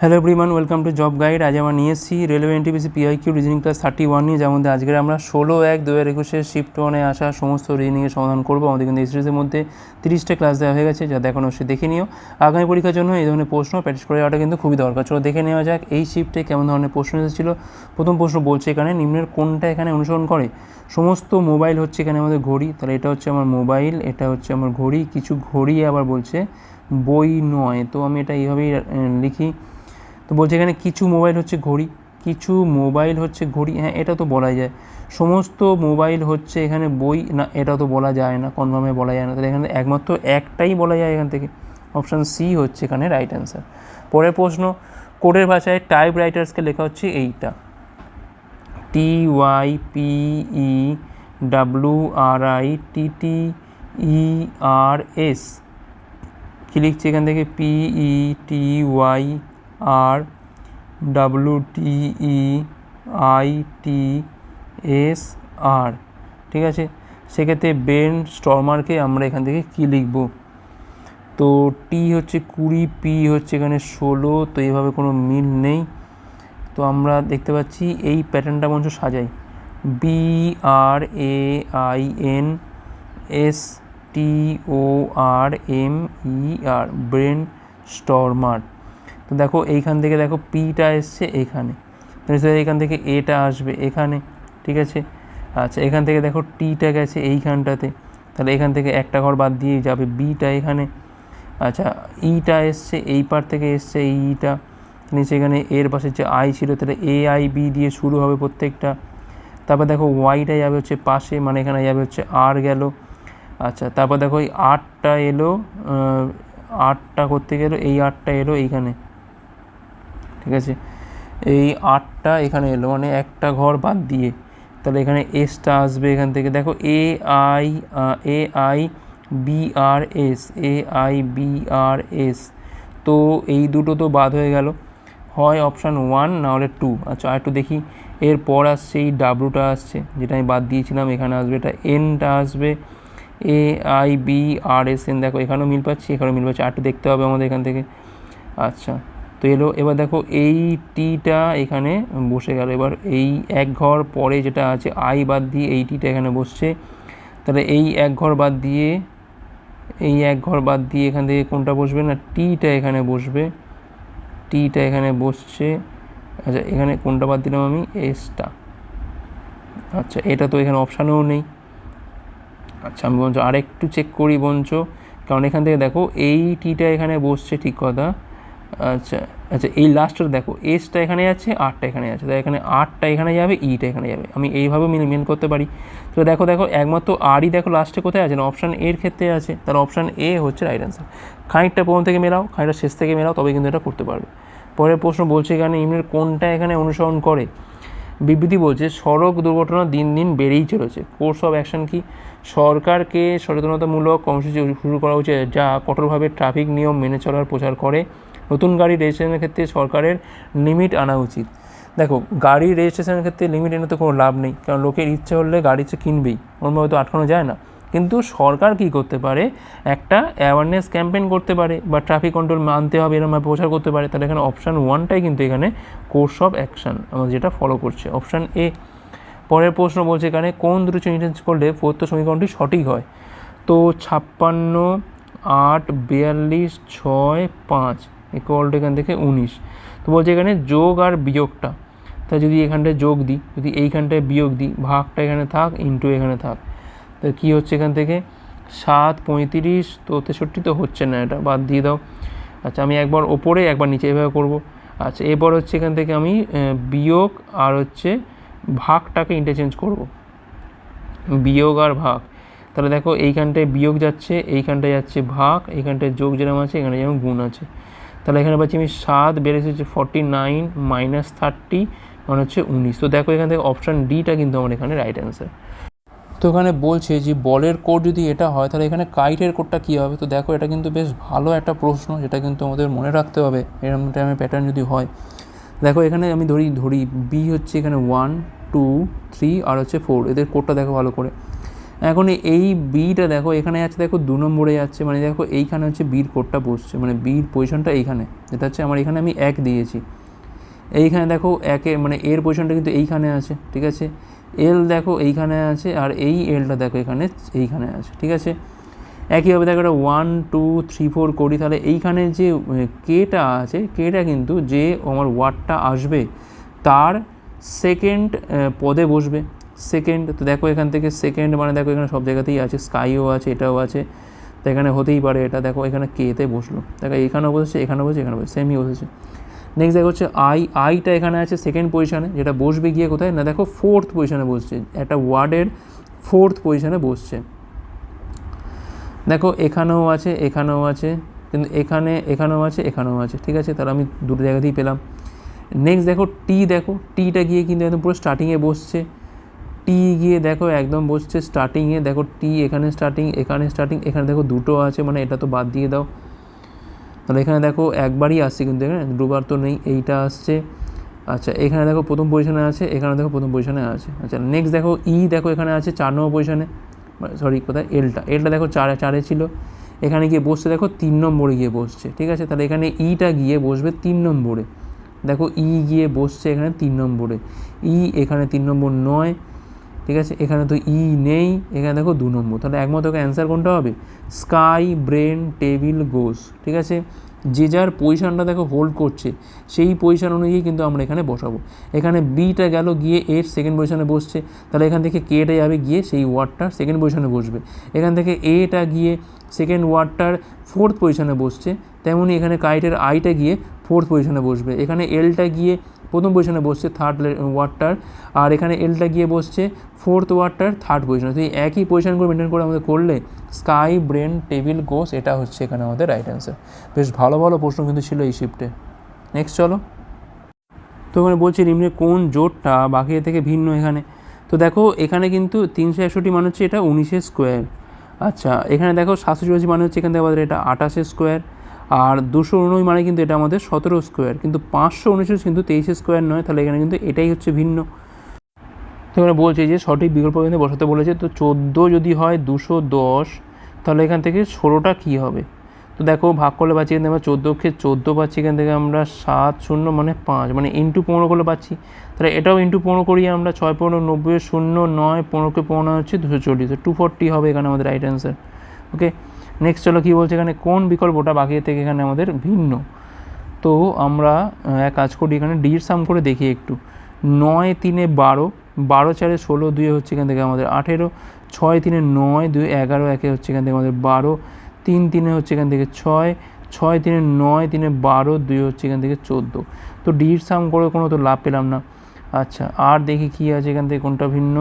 Hello everyone welcome to job guide আজ আমরা নিয়ে এসেছি railway NTPC PIQ reasoning class thirty one নিয়ে যেমন আজকের আমরা ষোলো, এক দু হাজার একুশে শিফট ওয়ানে আসা সমস্ত রিজনিংয়ের সমাধান করব। আমাদের কিন্তু এই মধ্যে তিরিশটা ক্লাস দেওয়া হয়ে গেছে, যা দেখানো সে দেখে নিও। আগামী পরীক্ষার জন্য এই ধরনের প্রশ্ন প্র্যাকটিস করে যাওয়াটা কিন্তু খুবই দরকার। চলো দেখে নেওয়া যাক এই শিফটে কেমন ধরনের প্রশ্ন এসেছিল। প্রথম প্রশ্ন বলছে এখানে, নিম্নের কোনটা এখানে অনুসরণ করে? সমস্ত মোবাইল হচ্ছে এখানে আমাদের ঘড়ি। তাহলে এটা হচ্ছে আমার মোবাইল এটা হচ্ছে আমার ঘড়ি। কিছু ঘড়ি আবার বলছে, বই নয়। তো আমি এটা এইভাবেই লিখি। তো বলছে এখানে কিছু মোবাইল হচ্ছে ঘড়ি, কিছু মোবাইল হচ্ছে ঘড়ি হ্যাঁ এটা তো বলাই যায়। সমস্ত মোবাইল হচ্ছে এখানে বই, না, এটা তো বলা যায় না কনফার্মে বলা যায় না। তাহলে এখানে একমাত্র একটাই বলা যায় এখান থেকে। অপশান সি হচ্ছে এখানে রাইট অ্যান্সার পরের প্রশ্ন, কোডের ভাষায় টাইপ রাইটার্সকে লেখা হচ্ছে এইটা। T Y P E W R I T T E R S কী লিখছে এখান থেকে? P E T Y R W T E I T S R ঠিক আছে? সেক্ষেত্রে বেন স্টর্মারকে আমরা এখান থেকে কী লিখব? তো টি হচ্ছে কুড়ি পি হচ্ছে এখানে ষোলো, তো এইভাবে কোনো মিল নেই। তো আমরা দেখতে পাচ্ছি এই প্যাটার্নটা মঞ্চ সাজাই। B R A I N S T O R M E R brainstormer তো দেখো এইখান থেকে দেখো পিটা এসছে এখানে। এখান থেকে এটা আসবে এখানে, ঠিক আছে? আচ্ছা এখান থেকে দেখো টিটা গেছে এইখানটাতে। তাহলে এখান থেকে একটা ঘর বাদ দিয়ে যাবে বিটা এখানে। আচ্ছা ইটা এসছে, এই পার থেকে এসছে এই ইটা নিচে এখানে এর পাশে যে আই ছিল, তাহলে এ আই বি দিয়ে শুরু হবে প্রত্যেকটা। তারপর দেখো ওয়াইটা যাবে হচ্ছে পাশে মানে এখানে যাবে হচ্ছে আর গেল। আচ্ছা তারপর দেখো এই আটটা এলো আটটা করতে গেলো এই আটটা এলো এইখানে। ঠিক আছে? এই আটটা এখানে এলো মানে একটা ঘর বাদ দিয়ে। তাহলে এখানে এসটা আসবে এখান থেকে। দেখো A I A I B R S A I B R S তো এই দুটো তো বাদ হয়ে গেল। হয় অপশান ওয়ান না হলে টু আচ্ছা আর একটু দেখি। এরপর আসছে এই ডাব্লুটা আসছে, যেটা আমি বাদ দিয়েছিলাম, এখানে আসবে। এটা এনটা আসবে। A I B R S N দেখো, এখানেও মিল পাচ্ছি, এখানেও মিল পাচ্ছি। আরটা দেখতে হবে আমাদের এখান থেকে। আচ্ছা। তো এলো, এবার দেখো এই টিটা এখানে বসে গেল। এবার এই এক ঘর পরে যেটা আছে, আই বাদ দিয়ে এই টিটা এখানে বসছে। তাহলে এই এক ঘর বাদ দিয়ে, এই এক ঘর বাদ দিয়ে এখান থেকে কোনটা বসবে না? টিটা এখানে বসবে। টিটা এখানে বসছে। আচ্ছা এখানে কোনটা বাদ দিলাম আমি? এসটা। আচ্ছা এটা তো এখানে অপশানেও নেই। আচ্ছা আমি বঞ্চ আরেকটু চেক করি বঞ্চ কারণ এখান থেকে দেখো, এই টিটা এখানে বসছে ঠিক কথা। আচ্ছা আচ্ছা এই লাস্টের দেখো এসটা এখানে যাচ্ছে আটটা এখানে যাচ্ছে তাই এখানে আটটা এখানে যাবে ইটা এখানে যাবে, আমি এইভাবে মিল মেন করতে পারি। তো দেখো দেখো, একমাত্র আরই দেখো লাস্টে কোথায় আছে না অপশান এর ক্ষেত্রে আছে, তাহলে অপশান এ হচ্ছে রাইট অ্যান্সার খানিকটা প্রথম থেকে মেলাও, খানিকটা শেষ থেকে মেলাও তবে কিন্তু এটা করতে পারবে। পরের প্রশ্ন বলছে এখানে ইমের কোনটা এখানে অনুসরণ করে? বিবৃতি বলছে, সড়ক দুর্ঘটনা দিন দিন বেড়েই চলেছে। কোর্স অফ অ্যাকশন কি? সরকারকে সচেতনতামূলক কর্মসূচি শুরু করা উচিত, যা কঠোরভাবে ট্রাফিক নিয়ম মেনে চলার প্রচার করে। নতুন গাড়ি রেজিস্ট্রেশনের ক্ষেত্রে সরকারের লিমিট আনা উচিত। দেখো, গাড়ি রেজিস্ট্রেশনের ক্ষেত্রে লিমিট এনে তো কোনো লাভ নেই, কারণ লোকের ইচ্ছে হলে গাড়ি তো কিনবেই ওরমভাবে তো আটকানো যায় না। কিন্তু সরকার কি করতে পারে? একটা অ্যাওয়ারনেস ক্যাম্পেইন করতে পারে বা ট্রাফিক কন্ট্রোল মানতে হবে এরমভাবে প্রচার করতে পারে, তাহলে এখানে অপশান ওয়ানটাই কিন্তু এখানে কোর্স অফ অ্যাকশন আমরা যেটা ফলো করছে। অপশান এ পরের প্রশ্ন বলছে এখানে, কোন দুটো চেঞ্জ করলে প্রত্য সমীকরণটি সঠিক হয়? তো ছাপ্পান্ন, আট, বিয়াল্লিশ, ছয়, পাঁচ। ইকুয়ালটা এখান থেকে উনিশ। তো বলছে এখানে যোগ আর বিয়োগটা। তা যদি এখানটায় যোগ দিই, যদি এইখানটায় বিয়োগ দিই, ভাগটা এখানে থাক ইন্টু এখানে থাক। তো কী হচ্ছে এখান থেকে? সাত পঁয়ত্রিশ, তো তেষট্টি তো হচ্ছে না এটা, বাদ দিয়ে দাও। আচ্ছা আমি একবার ওপরে, একবার নিচে এভাবে করব। আচ্ছা এবার হচ্ছে এখান থেকে আমি বিয়োগ আর হচ্ছে ভাগটাকে ইন্টারচেঞ্জ করব। বিয়োগ আর ভাগ। তাহলে দেখো এইখানটায় বিয়োগ যাচ্ছে, এইখানটায় যাচ্ছে ভাগ, এইখানটায় যোগ যেরকম আছে, এখানে যেমন গুণ আছে। তাহলে এখানে পাচ্ছি আমি সাত বেড়েছে হচ্ছে ফর্টি নাইন মাইনাস থার্টি মানে হচ্ছে উনিশ। তো দেখো এখান থেকে অপশান ডিটা কিন্তু আমার এখানে রাইট অ্যান্সার তো এখানে বলছে যে বলের কোড যদি এটা হয়, তাহলে এখানে কাইটের কোডটা কী হবে? তো দেখো এটা কিন্তু বেশ ভালো একটা প্রশ্ন যেটা কিন্তু আমাদের মনে রাখতে হবে এরকম টাইমে প্যাটার্ন যদি হয়। দেখো এখানে আমি ধরি ধরি বি হচ্ছে এখানে ওয়ান টু থ্রি আর হচ্ছে ফোর এদের কোডটা দেখো ভালো করে। এখন এই বিটা দেখো, এখানে যাচ্ছে দেখো দু নম্বরে যাচ্ছে মানে দেখো এইখানে হচ্ছে বির কোডটা বসছে মানে বির পজিশনটা এইখানে যেটা হচ্ছে আমার এখানে আমি এক দিয়েছি। এইখানে দেখো একে মানে এর পজিশনটা কিন্তু এইখানে আছে, ঠিক আছে? এল দেখো এইখানে আছে, আর এই এলটা দেখো এখানে, এইখানে আছে, ঠিক আছে? একইভাবে দেখো এটা ওয়ান টু থ্রি ফোর করি, তাহলে এইখানে যে কেটা আছে কেটা কিন্তু যে আমার ওয়ার্ডটা আসবে, তার সেকেন্ড পদে বসবে। সেকেন্ড তো দেখো এখান থেকে সেকেন্ড মানে দেখো এখানে সব জায়গাতেই আছে স্কাইও আছে, এটাও আছে, তো এখানে হতেই পারে এটা। দেখো এখানে কেতে বসল? দেখো এখানেও বসেছে এখানেও বসেছে, এখানে বসেছে সেমই বসেছে। নেক্সট দেখো হচ্ছে আই আইটা এখানে আছে সেকেন্ড পজিশনে যেটা বসবে গিয়ে কোথায়? না দেখো ফোর্থ পজিশনে বসছে, একটা ওয়ার্ডের ফোর্থ পজিশনে বসছে। দেখো এখানেও আছে এখানেও আছে, কিন্তু এখানে, এখানেও আছে এখানেও আছে, ঠিক আছে? তাহলে আমি দুটো জায়গাতেই পেলাম। নেক্সট দেখো টি দেখো টিটা গিয়ে কিন্তু একদম পুরো স্টার্টিংয়ে বসছে। টি গিয়ে দেখো একদম বসছে স্টার্টিংয়ে দেখো টি এখানে স্টার্টিং এখানে স্টার্টিং এখানে দেখো দুটো আছে মানে এটা তো বাদ দিয়ে দাও। তাহলে এখানে দেখো একবারই আসছে কিন্তু এখানে, দুবার তো নেই, এইটা আসছে। আচ্ছা এখানে দেখো প্রথম পজিশনে আছে, এখানে দেখো প্রথম পজিশনে আছে। আচ্ছা নেক্সট দেখো ই দেখো এখানে আছে, চার নম্বর পজিশনে সরি কোথায়? এলটা এলটা দেখো চারে চারে ছিল। এখানে গিয়ে বসছে, দেখো তিন নম্বরে গিয়ে বসছে, ঠিক আছে? তাহলে এখানে ইটা গিয়ে বসবে তিন নম্বরে। দেখো ই গিয়ে বসছে এখানে তিন নম্বরে। ই এখানে তিন নম্বর নয় ঠিক আছে? এখানে তো ই নেই, এখানে দেখো দু নম্বর। তাহলে একমাত্র অ্যান্সার কোনটা হবে? স্কাই ব্রেন টেবিল গোস ঠিক আছে? যে যার পজিশনটা দেখো হোল্ড করছে, সেই পজিশন অনুযায়ী কিন্তু আমরা এখানে বসাবো। এখানে বিটা গেল, গিয়ে এর সেকেন্ড পজিশনে বসছে। তাহলে এখান থেকে কেটা যাবে গিয়ে সেই ওয়ার্ডটা সেকেন্ড পজিশনে বসবে। এখান থেকে এটা গিয়ে সেকেন্ড ওয়ার্ডটার ফোর্থ পজিশনে বসছে। তেমনই এখানে কাইটের আইটা গিয়ে ফোর্থ পজিশনে বসবে। এখানে এলটা গিয়ে প্রথম পজিশনে বসছে থার্ড ওয়ার্ডটার আর এখানে এলটা গিয়ে বসছে ফোর্থ ওয়ার্ডটার থার্ড পজিশনে তো এই একই পজিশনগুলো মেনটেন করে আমাদের করলে স্কাই ব্রেন টেবিল গোস এটা হচ্ছে এখানে আমাদের রাইট অ্যান্সার বেশ ভালো ভালো প্রশ্ন কিন্তু ছিল এই শিফটে নেক্সট চলো। তো এখানে বলছি নিম্নে কোন জোটটা, বাকি থেকে ভিন্ন এখানে। তো দেখো এখানে কিন্তু তিনশো একষট্টি মানে হচ্ছে এটা উনিশের স্কোয়ার আচ্ছা এখানে দেখো সাতশো চুরাশি মানে হচ্ছে এখান থেকে আমাদের এটা আঠাশের স্কোয়ার আর দুশো উননব্বই মানে কিন্তু এটা আমাদের সতেরো স্কোয়ার কিন্তু পাঁচশো উনচল্লিশ কিন্তু তেইশে স্কোয়ার নয়, তাহলে এখানে কিন্তু এটাই হচ্ছে ভিন্ন। তো এখানে বলছে যে সঠিক বিকল্প কিন্তু বসাতে বলেছে, তো চোদ্দ যদি হয় দুশো দশ, তাহলে এখান থেকে ষোলোটা কী হবে? তো দেখো, ভাগ করলে পাচ্ছি এখান থেকে আমরা চোদ্দোকে চোদ্দ পাচ্ছি এখান থেকে আমরা সাত শূন্য মানে পাঁচ মানে ইন্টু পনেরো করলে পাচ্ছি। তাহলে এটাও ইন্টু পনেরো করি আমরা, ছয় পনেরো, নব্বই, শূন্য, নয় পনেরোকে পনেরো হচ্ছে দুশো চল্লিশ টু ফোরটি হবে এখানে আমাদের রাইট অ্যান্সার ওকে নেক্সট চলো কী বলছে এখানে, কোন বিকল্পটা বাকি থেকে এখানে আমাদের ভিন্ন? তো আমরা এক কাজ করি, এখানে ডির সাম করে দেখি একটু। নয় তিনে বারো বারো চারে ষোলো দুয়ে হচ্ছে এখান থেকে আমাদের আঠেরো। ছয় তিনে নয় দুই এগারো, একে হচ্ছে এখান থেকে আমাদের বারো। তিন তিনে হচ্ছে এখান থেকে ছয়। ছয় তিনে নয় তিনে বারো দুই হচ্ছে এখান থেকে চোদ্দ। তো ডির সাম করে কোনো তো লাভ পেলাম না। আচ্ছা আর দেখি কী আছে এখান থেকে কোনটা ভিন্ন?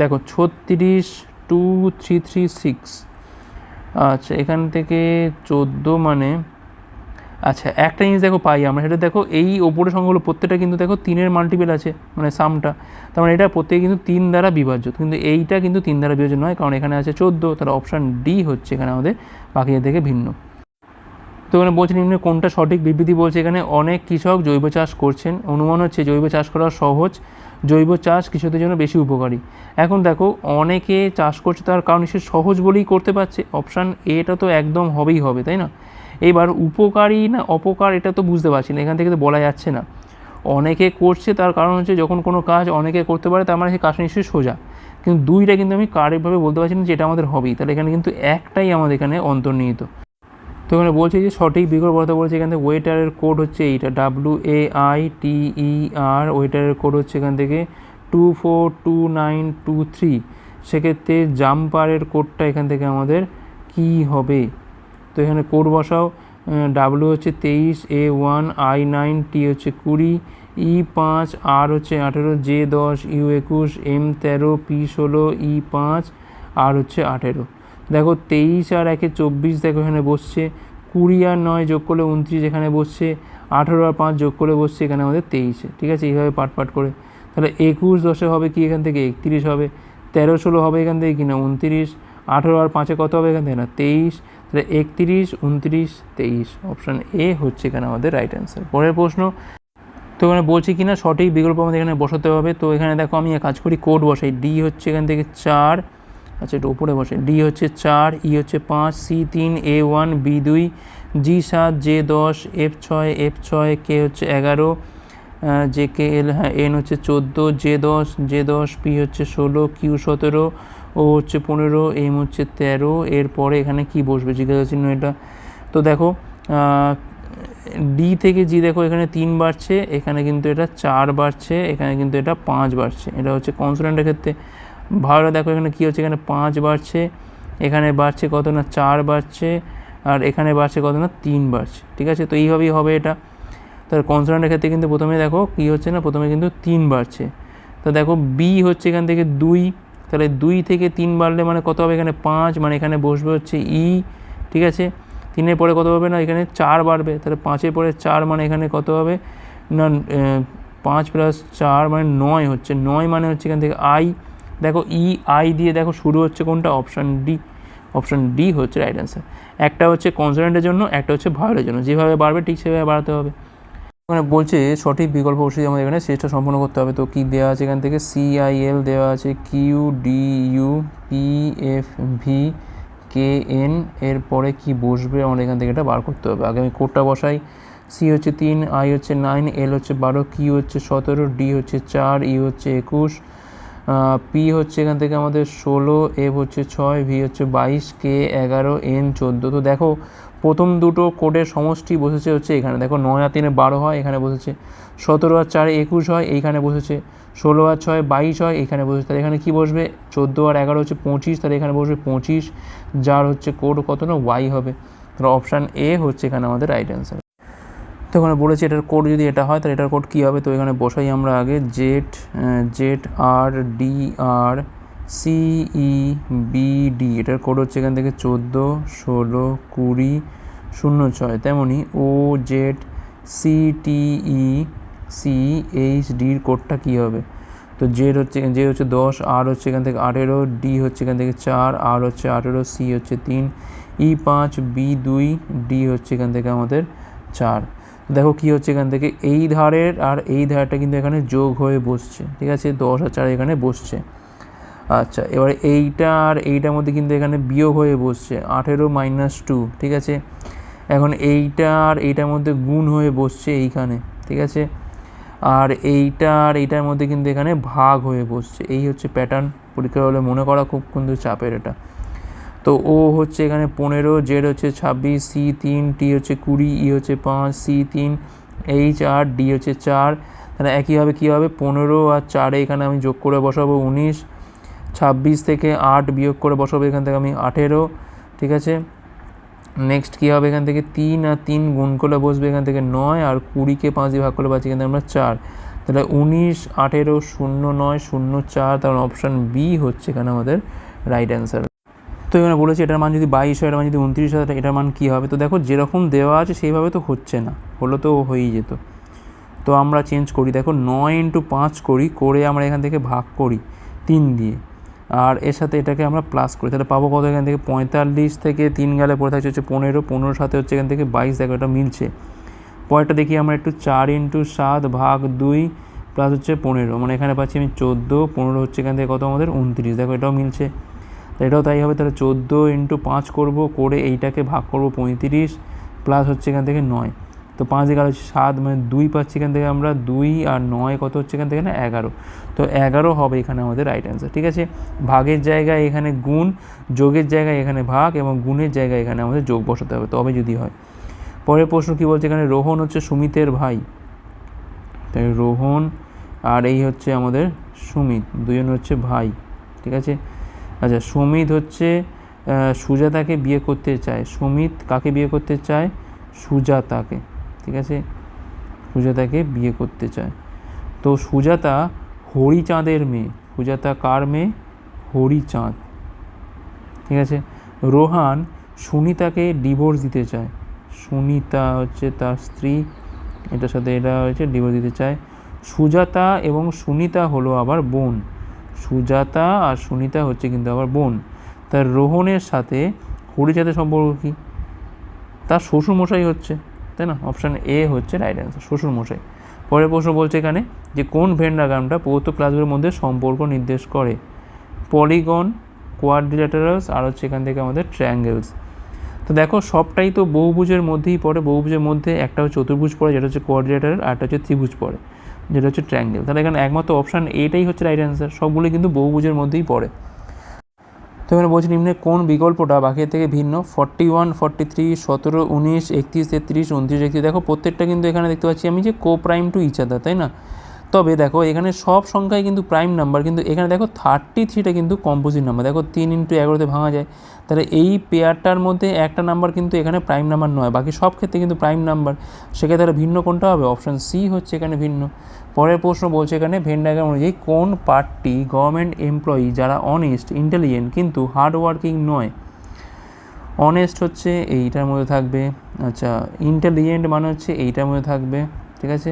দেখো, ছত্রিশ টু থ্রি থ্রি সিক্স আচ্ছা এখান থেকে চোদ্দ মানে আচ্ছা একটা জিনিস দেখো পাই আমরা, সেটা দেখো এই ওপরের সংখ্যাগুলো প্রত্যেকটা কিন্তু দেখো তিনের মাল্টিপেল আছে মানে সামটা তার মানে এটা প্রত্যেকে কিন্তু তিন দ্বারা বিভাজ্য, কিন্তু এইটা কিন্তু তিন দ্বারা বিভাজ্য নয়, কারণ এখানে আছে চোদ্দ, তাহলে অপশান ডি হচ্ছে এখানে আমাদের বাকি থেকে ভিন্ন। তো এখানে বলছে নিম্নে কোনটা সঠিক বিবৃতি বলছে এখানে অনেক কৃষক জৈব চাষ করছেন, অনুমান হচ্ছে জৈব চাষ করা সহজ জৈব চাষ কৃষকদের জন্য বেশি উপকারী। এখন দেখো, অনেকে চাষ করছে তার কারণ সে সহজ বলেই করতে পারছে। অপশান এটা তো একদম হবেই হবে, তাই না? এবার উপকারী না অপকার এটা তো বুঝতে পারছি না, এখান থেকে তো বলা যাচ্ছে না। অনেকে করছে তার কারণ হচ্ছে যখন কোনো কাজ অনেকে করতে পারে, তার মানে সেই কাজটা নিশ্চয়ই সোজা। কিন্তু দুইটা কিন্তু আমি কারেক্টভাবে বলতে পারছি না যে এটা আমাদের হবেই। তাহলে এখানে কিন্তু একটাই আমাদের এখানে অন্তর্নিহিত। তো এখানে বলছে যে সঠিক বিকল্প কথা বলছে এখান থেকে ওয়েটারের কোড হচ্ছে এইটা W A I T E R ওয়েটারের code হচ্ছে এখান থেকে two four two nine two three সেক্ষেত্রে জাম্পারের কোডটা এখান থেকে আমাদের কি হবে? তো এখানে কোড বসাও ডাব্লু হচ্ছে তেইশ A one I nine T হচ্ছে কুড়ি ই পাঁচ আর হচ্ছে আঠেরো জে দশ ইউ একুশ এম তেরো পি ষোলো ই পাঁচ আর হচ্ছে আঠেরো। দেখো তেইশ আর একে চব্বিশ দেখো এখানে বসছে। কুড়ি আর নয় যোগ করলে উনত্রিশ এখানে বসছে। আঠেরো আর পাঁচ যোগ করে বসছে এখানে আমাদের তেইশে। ঠিক আছে? এইভাবে পাট পাট করে। তাহলে একুশ দশে হবে কি এখান থেকে? একত্রিশ হবে। তেরো ষোলো হবে এখান থেকে কি না? উনত্রিশ। আঠেরো আর পাঁচে কত হবে এখান থেকে না? তেইশ। তাহলে একত্রিশ, উনত্রিশ, তেইশ। অপশান এ হচ্ছে এখানে আমাদের রাইট অ্যান্সার পরের প্রশ্ন, তো এখানে বলছি কি না? সঠিক বিকল্প আমাদের এখানে বসাতে হবে। তো এখানে দেখো আমি কাজ করি কোড বসাই। ডি হচ্ছে এখান থেকে চার। আচ্ছা একটু উপরে বসে। ডি হচ্ছে চার, ই হচ্ছে পাঁচ, সি তিন, এ ওয়ান, বি দুই, জি সাত, জে দশ, এফ ছয় এফ ছয়, কে হচ্ছে এগারো জে কে এল হ্যাঁ এন হচ্ছে চোদ্দ, জে দশ জে দশ, পি হচ্ছে ষোলো, কিউ সতেরো, ও হচ্ছে পনেরো, এম হচ্ছে তেরো, এরপরে এখানে কি বসবে? জিজ্ঞাসা চিহ্ন এটা। তো দেখো ডি থেকে জি দেখো, এখানে তিন বাড়ছে, এখানে কিন্তু এটা চার বাড়ছে, এখানে কিন্তু এটা পাঁচ বাড়ছে। এটা হচ্ছে কনসোনেন্টের ক্ষেত্রে। ভালো দেখো এখানে কী হচ্ছে? এখানে পাঁচ বাড়ছে, এখানে বাড়ছে কত না? চার বাড়ছে, আর এখানে বাড়ছে কত না? তিন বাড়ছে, ঠিক আছে? তো এইভাবেই হবে এটা। তার কনসোনেন্টের ক্ষেত্রে কিন্তু প্রথমে দেখো কী হচ্ছে না? প্রথমে কিন্তু তিন বাড়ছে। তো দেখো বি হচ্ছে এখান থেকে দুই, তাহলে দুই থেকে তিন বাড়লে মানে কত হবে? এখানে পাঁচ মানে এখানে বসবে হচ্ছে ই ঠিক আছে? তিনের পরে কত হবে না? এখানে চার বাড়বে, তাহলে পাঁচের পরে চার মানে এখানে কত হবে? না পাঁচ প্লাস চার মানে নয় হচ্ছে। নয় মানে হচ্ছে এখান থেকে আই দেখো ই আই দিয়ে দেখো শুরু হচ্ছে কোনটা? অপশান ডি অপশান ডি হচ্ছে রাইট অ্যান্সার একটা হচ্ছে কনসোনেন্টের জন্য, একটা হচ্ছে ভায়োলের জন্য। যেভাবে বাড়বে, ঠিক সেভাবে বাড়াতে হবে। এখানে বলছে সঠিক বিকল্প অবশ্যই আমাদের এখানে শেষটা সম্পূর্ণ করতে হবে। তো কী দেওয়া আছে এখান থেকে? সিআইএল দেওয়া আছে। Q D U P F V K N এরপরে কি বসবে? আমাদের এখান থেকে এটা বার করতে হবে। আগে আমি কোডটা বসাই। সি হচ্ছে তিন আই হচ্ছে নাইন এল হচ্ছে বারো কিউ হচ্ছে সতেরো ডি হচ্ছে চার ই হচ্ছে একুশ। পি হচ্ছে এখান থেকে আমাদের ষোলো এফ হচ্ছে ছয় ভি হচ্ছে বাইশ কে এগারো এন চোদ্দ। তো দেখো, প্রথম দুটো কোডের সমষ্টি বসেছে হচ্ছে এখানে। দেখো, নয় আর তিনে বারো হয়, এখানে বসেছে। সতেরো আর চারে একুশ হয়, এইখানে বসেছে। ষোলো আর ছয়, বাইশ হয়, এখানে বসেছে। তাহলে এখানে কী বসবে? চোদ্দ আর এগারো হচ্ছে পঁচিশ, তাহলে এখানে বসবে পঁচিশ। যার হচ্ছে কোড কত না? ওয়াই হবে। তাহলে অপশান এ হচ্ছে এখানে আমাদের রাইট অ্যান্সার তো এখানে বলেছি এটার কোড যদি এটা হয়, তাহলে এটার কোড কী হবে? তো এখানে বসাই আমরা আগে Z Z R D R CE BD এটার কোড হচ্ছে এখান থেকে চোদ্দ, ষোলো, কুড়ি, শূন্য, ছয়। তেমনই ও জেড সিটিই সি এইচ ডির কোডটা কী হবে? তো জেড হচ্ছে জে হচ্ছে দশ আর হচ্ছে এখান থেকে আঠেরো ডি হচ্ছে এখান থেকে চার আর হচ্ছে আঠেরো সি হচ্ছে তিন ই পাঁচ বি দুই ডি হচ্ছে এখান থেকে আমাদের চার। দেখো কি হচ্ছে এখান থেকে? এই ধারের আর এই ধারটা কিন্তু এখানে যোগ হয়ে বসছে, ঠিক আছে? দশ আর চার এখানে বসছে। আচ্ছা এবারে এইটা আর এইটার মধ্যে কিন্তু এখানে বিয়োগ হয়ে বসছে, আঠেরো মাইনাস টু ঠিক আছে? এখন এইটা আর এইটার মধ্যে গুণ হয়ে বসছে এইখানে, ঠিক আছে? আর এইটা আর এইটার মধ্যে কিন্তু এখানে ভাগ হয়ে বসছে, এই হচ্ছে প্যাটার্ন পরীক্ষা হলে মনে করা খুব কিন্তু চাপের এটা। তো ও হচ্ছে এখানে পনেরো, জেড হচ্ছে ছাব্বিশ, সি তিন, টি হচ্ছে কুড়ি, ই হচ্ছে পাঁচ, সি তিন, এইচ আর, ডি হচ্ছে চার। তাহলে একইভাবে কী হবে? পনেরো আর চারে এখানে আমি যোগ করে বসাবো উনিশ। ছাব্বিশ থেকে আট বিয়োগ করে বসাবো এখান থেকে আমি আঠেরো, ঠিক আছে? নেক্সট কী হবে এখান থেকে? তিন আর তিন গুণ করলে বসবে এখান থেকে নয় আর কুড়িকে পাঁচ দিয়ে ভাগ করলে পাচ্ছি এখান থেকে আমরা চার। তাহলে উনিশ, আঠেরো, শূন্য নয়, শূন্য চার, তাহলে অপশান বি হচ্ছে এখানে আমাদের রাইট অ্যান্সার তো এখানে বলেছি, এটার মান যদি বাইশ হয়, এটার মান যদি উনত্রিশ হয় এটার মান কী হবে? তো দেখো, যেরকম দেওয়া আছে, সেইভাবে তো হচ্ছে না। হলো তো হয়েই যেত। তো আমরা চেঞ্জ করি। দেখো, নয় ইন্টু পাঁচ করি, করে আমরা এখান থেকে ভাগ করি তিন দিয়ে। আর এর সাথে এটাকে আমরা প্লাস করি। তাহলে পাবো কত এখান থেকে? পঁয়তাল্লিশ থেকে তিন গেলে পড়ে থাকছে হচ্ছে পনেরো। পনেরোর সাথে হচ্ছে এখান থেকে বাইশ। দেখো, এটা মিলছে। পরেরটা দেখি আমরা একটু চার ইন্টু সাত ভাগ দুই প্লাস হচ্ছে পনেরো। মানে এখানে পাচ্ছি আমি চোদ্দ। পনেরো হচ্ছে এখান থেকে কত আমাদের? উনত্রিশ। দেখো, এটাও মিলছে। এটাও তাই হবে, তাহলে চোদ্দ ইন্টু পাঁচ করব, করে এইটাকে ভাগ করব পঁয়ত্রিশ প্লাস হচ্ছে এখান থেকে নয়। তো পাঁচ এগারো হচ্ছে সাত মানে দুই পাচ্ছি এখান থেকে আমরা দুই আর নয়, কত হচ্ছে এখান থেকে না? এগারো। তো এগারো হবে এখানে আমাদের রাইট অ্যান্সার ঠিক আছে? ভাগের জায়গায় এখানে গুণ, যোগের জায়গায় এখানে ভাগ, এবং গুণের জায়গায় এখানে আমাদের যোগ বসাতে হবে, তবে যদি হয়। পরের প্রশ্ন কী বলছে এখানে? রোহন হচ্ছে সুমিতের ভাই। তাই রোহন, আর এই হচ্ছে আমাদের সুমিত দুজন হচ্ছে ভাই, ঠিক আছে? আচ্ছা সুমিত হচ্ছে সুজাতাকে বিয়ে করতে চায়। সুমিত কাকে বিয়ে করতে চায়? সুজাতাকে ঠিক আছে? সুজাতাকে বিয়ে করতে চায়। তো সুজাতা হরিচাঁদের মেয়ে। সুজাতা কার মেয়ে? হরিচাঁদ। ঠিক আছে? রোহান সুনিতাকে ডিভোর্স দিতে চায়। সুনিতা হচ্ছে তার স্ত্রী। এটার সাথে এটা হচ্ছে ডিভোর্স দিতে চায়। সুজাতা এবং সুনিতা হলো আবার বোন। সুজাতা আর সুনিতা হচ্ছে কিন্তু আবার বোন। তার রোহনের সাথে হরিচাঁদের সম্পর্ক কী? তার শ্বশুরমশাই হচ্ছে, তাই না? অপশান এ হচ্ছে রাইট অ্যান্সার শ্বশুরমশাই। পরের প্রশ্ন বলছে এখানে যে কোন ভেন ডায়াগ্রামটা প্রদত্ত ক্লাসগুলোর মধ্যে সম্পর্ক নির্দেশ করে? পলিগন কোয়াড্রিল্যাটারালস আর হচ্ছে এখান থেকে আমাদের ট্রায়াঙ্গেলস তো দেখো, সবটাই তো বহুভুজের মধ্যেই পড়ে। বহুভুজের মধ্যে একটা হচ্ছে চতুর্ভুজ পড়ে, যেটা হচ্ছে কোয়াড্রিলেটারাল আর একটা হচ্ছে ত্রিভুজ পড়ে। যেটা হচ্ছে ট্রায়াঙ্গেল তাহলে এখানে একমাত্র অপশান এটাই হচ্ছে রাইট অ্যান্সার সবগুলো কিন্তু বহুভুজের মধ্যেই পড়ে। তো এখানে বলছি নিম্নে কোন বিকল্পটা বাকি থেকে ভিন্ন? ফর্টি ওয়ান ফর্টি থ্রি সতেরো, উনিশ, একত্রিশ, তেত্রিশ, উনত্রিশ, একত্রিশ। দেখো প্রত্যেকটা কিন্তু এখানে দেখতে পাচ্ছি আমি যে কো প্রাইম টু ইচাদা তাই না? তবে দেখো, এখানে সব সংখ্যাই কিন্তু প্রাইম নাম্বার কিন্তু এখানে দেখো থার্টি থ্রিটা কিন্তু কম্পোজিট নাম্বার দেখো তিন ইন্টু এগারোতে ভাঙা যায়। তাহলে এই পেয়ারটার মধ্যে একটা নাম্বার কিন্তু এখানে প্রাইম নাম্বার নয়, বাকি সব ক্ষেত্রে কিন্তু প্রাইম নাম্বার সেক্ষেত্রে তাহলে ভিন্ন কোনটা হবে? অপশান সি হচ্ছে এখানে ভিন্ন। পরের প্রশ্ন বলছে এখানে ভেন ডায়াগ্রাম অনুযায়ী কোন পার্টটি গভর্নমেন্ট এমপ্লয়ি যারা অনেস্ট ইন্টেলিজেন্ট কিন্তু হার্ড ওয়ার্কিং নয়? অনেস্ট হচ্ছে এইটার মধ্যে থাকবে। আচ্ছা ইন্টেলিজেন্ট মানে হচ্ছে এইটার মধ্যে থাকবে। ঠিক আছে?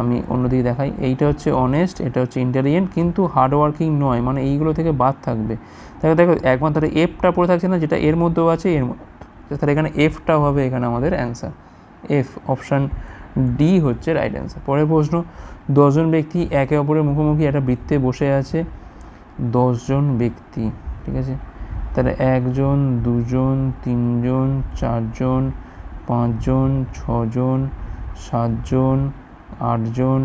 আমি অন্যদিকে দেখাই, এইটা হচ্ছে অনেস্ট এটা হচ্ছে ইন্টেলিজেন্ট কিন্তু হার্ডওয়ার্কিং নয় মানে এইগুলো থেকে বাদ থাকবে। তাহলে দেখো, একমাত্র এফটা পড়ে থাকছে না, যেটা এর মধ্যেও আছে, এর মধ্যে তাহলে এখানে এফটা হবে এখানে আমাদের অ্যান্সার এফ অপশান ডি হচ্ছে রাইট অ্যান্সার পরের প্রশ্ন, দশজন ব্যক্তি একে অপরের মুখোমুখি একটা বৃত্তে বসে আছে, দশজন ব্যক্তি, ঠিক আছে? তাহলে একজন, দুজন, তিনজন, চারজন, পাঁচজন, ছজন, সাতজন আটজন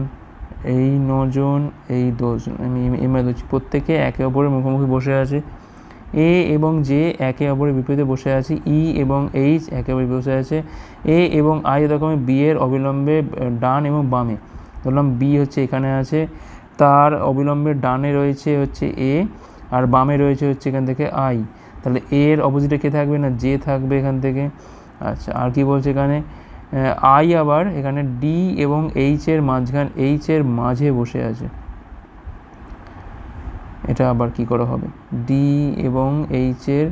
এই নজন এই দশজন আমি এমএ দিচ্ছি প্রত্যেকে একে অপরের মুখোমুখি বসে আছে। এ এবং জে একে অপরের বিপরীতে বসে আছে। ই এবং এইচ একে অপরের বসে আছে। এ এবং আই রকম বি এর অবিলম্বে ডান এবং বামে। ধরলাম বি হচ্ছে এখানে আছে। তার অবিলম্বে ডানে রয়েছে হচ্ছে এ আর বামে রয়েছে হচ্ছে এখান থেকে আই। তাহলে এর অপোজিটে কে থাকবে না? জে থাকবে এখান থেকে। আচ্ছা আর কি বলছে এখানে? আই আবার এখানে ডি এবং এইচ এর মাঝখান এইচ এর মাঝে বসে আছে। এটা আবার কি করা হবে? ডি এবং এইচ এর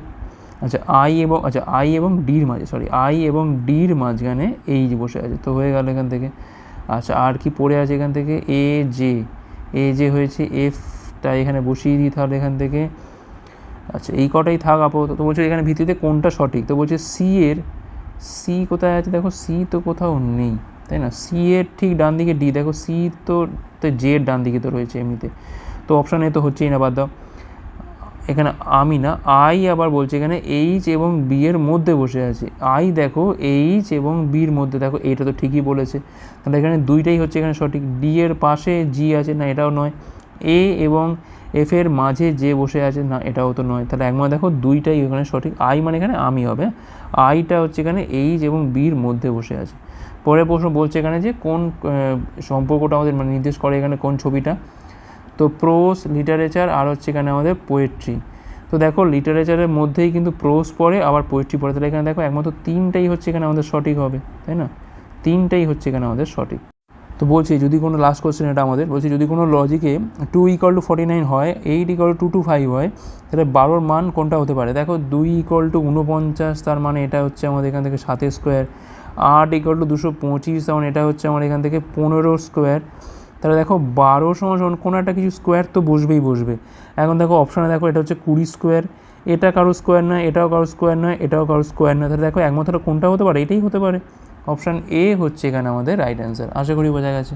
আচ্ছা আই এবং আচ্ছা আই এবং ডির মাঝে সরি আই এবং ডির মাঝখানে এইচ বসে আছে। তো হয়ে গেল এখান থেকে। আচ্ছা আর কি পড়ে আছে এখান থেকে? এ জে এ যে হয়েছে এফটা এখানে বসিয়ে দিই তাহলে এখান থেকে। আচ্ছা এই কটাই থাক আপাতত। তো বলছে এখানে ভিত্তিতে কোনটা সঠিক? তো বলছে সি এর সি কোথায় আছে? দেখো সি তো কোথাও নেই, তাই না? সি এর ঠিক ডান দিকে ডি দেখো সি তো তো জে এর ডান দিকে তো রয়েছে এমনিতে। তো অপশান এ তো হচ্ছেই না, বাদ দাও। এখানে আমি না আই আবার বলছে, এখানে এইচ এবং বি এর মধ্যে বসে আছে। আই দেখো এইচ এবং বির মধ্যে, দেখো এটা তো ঠিকই বলেছে। তাহলে এখানে দুইটাই হচ্ছে এখানে সঠিক। ডি এর পাশে জি আছে, না এটাও নয়। এ এবং এফ এর মাঝে যে বসে আছে, না, এটাও তো নয়। তাহলে একমাত্র দেখো দুইটাই এখানে সঠিক। আই মানে এখানে আমি হবে। আইটা হচ্ছে এখানে এইচ এবং বির মধ্যে বসে আছে। পরের প্রশ্ন বলছে এখানে যে কোন সম্পর্কটা আমাদের মানে নির্দেশ করে এখানে কোন ছবিটা? তো প্রোস লিটারেচার আর হচ্ছে এখানে আমাদের পোয়েট্রি তো দেখো লিটারেচারের মধ্যেই কিন্তু প্রোস পড়ে, আবার পোয়েট্রি পড়ে। তাহলে এখানে দেখো একমাত্র তিনটাই হচ্ছে এখানে আমাদের সঠিক হবে, তাই না? তিনটাই হচ্ছে এখানে আমাদের সঠিক। তো বলছি যদি কোনো লাস্ট কোশ্চেন এটা আমাদের, বলছি যদি কোনো লজিকে two equal to forty nine হয় eight equal to two five হয়, তাহলে বারোর মান কোনটা হতে পারে? দেখো দুই ইকুয়াল টু উনপঞ্চাশ তার মানে এটা হচ্ছে আমাদের এখান থেকে সাতের স্কোয়ার আট ইকুয়াল টু দুশো পঁচিশ তখন এটা হচ্ছে আমার এখান থেকে পনেরো স্কোয়ার তাহলে দেখো বারো সমান কোনো একটা কিছু স্কোয়ার তো বসবেই বসবে। এখন দেখো অপশানে দেখো এটা হচ্ছে কুড়ি স্কোয়ার এটা কারও স্কোয়ার নয়, এটাও কারও স্কোয়ার নয়, এটাও কারও স্কোয়ার নয়। তাহলে দেখো একমাত্র কোনটা হতে পারে? এটাই হতে পারে। অপশান এ হচ্ছে এখানে আমাদের রাইট অ্যান্সার আশা করি বোঝা গেছে।